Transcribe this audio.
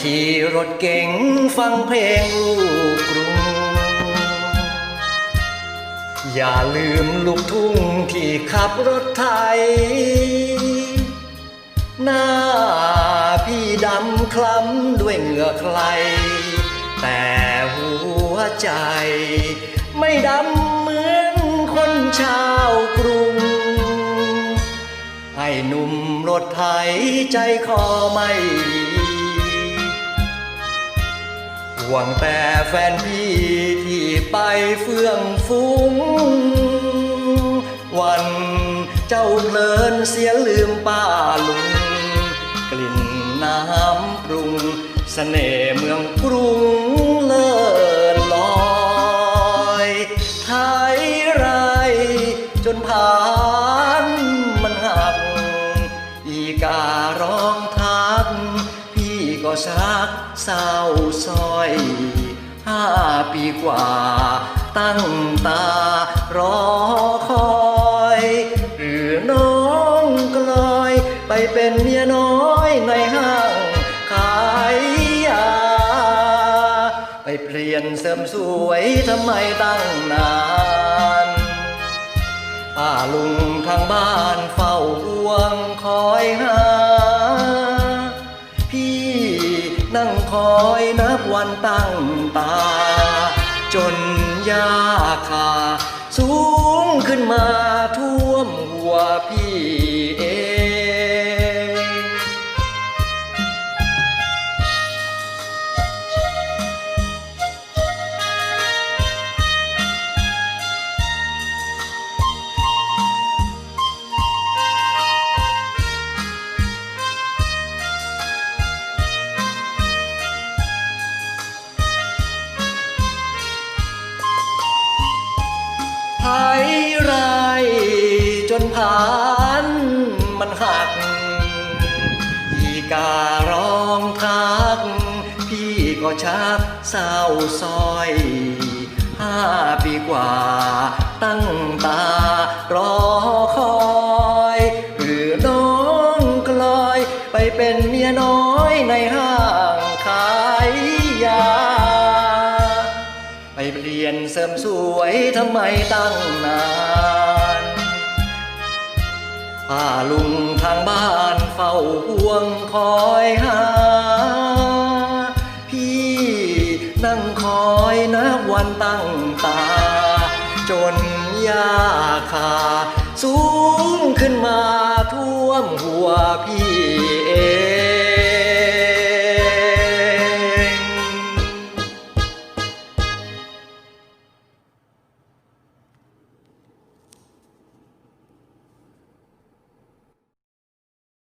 ขี่รถเก๋งฟังเพลงลูกกรุง อย่าลืมลูกทุ่งที่ขับรถไทย หน้าพี่ดำคล้ำด้วยเหงื่อใคร แต่หัวใจ ไม่ดำเหมือนคนชาวกรุงให้หนุ่มรถไถใจคอไม่ ห่วงแต่แฟนพี่ที่ไปเฟื่องฟุ้ง วันเจ้าเพลินเสียลืมป้าลุง กลิ่นน้ำปรุงสเสน่ห์เมืองกรุงเลิศลอยไทยไรจนผ่านมันหัก อีการ้อง ก็ชักเศร้าซอยห้าปีกว่า ตั้งตารอคอยหรือน้องกลอย ไปเป็นเมียน้อยในห้างขายยา ไปเปลี่ยนเสริมสวยทำไมตั้งนานป้าลุงทางบ้านเฝ้าห่วงคอยหา คอยนับวันตั้งตา จนยาคา สูงขึ้นมาท่วมหัวพี่เอง ผ่านมันหัก อีการ้องทัก พี่ก็ชักเศร้าซอยห้าปีกว่า ตั้งตารอคอยหรือน้องกลอย ไปเป็นเมียน้อยในห้างขายยา ไปเปลี่ยนเสริมสวยทำไมตั้งนาน ป้าลุงทางบ้านเฝ้าห่วงคอยหา พี่นั่งคอยนับวันตั้งตา จนยาคา สูงขึ้นมาท่วมหัวพี่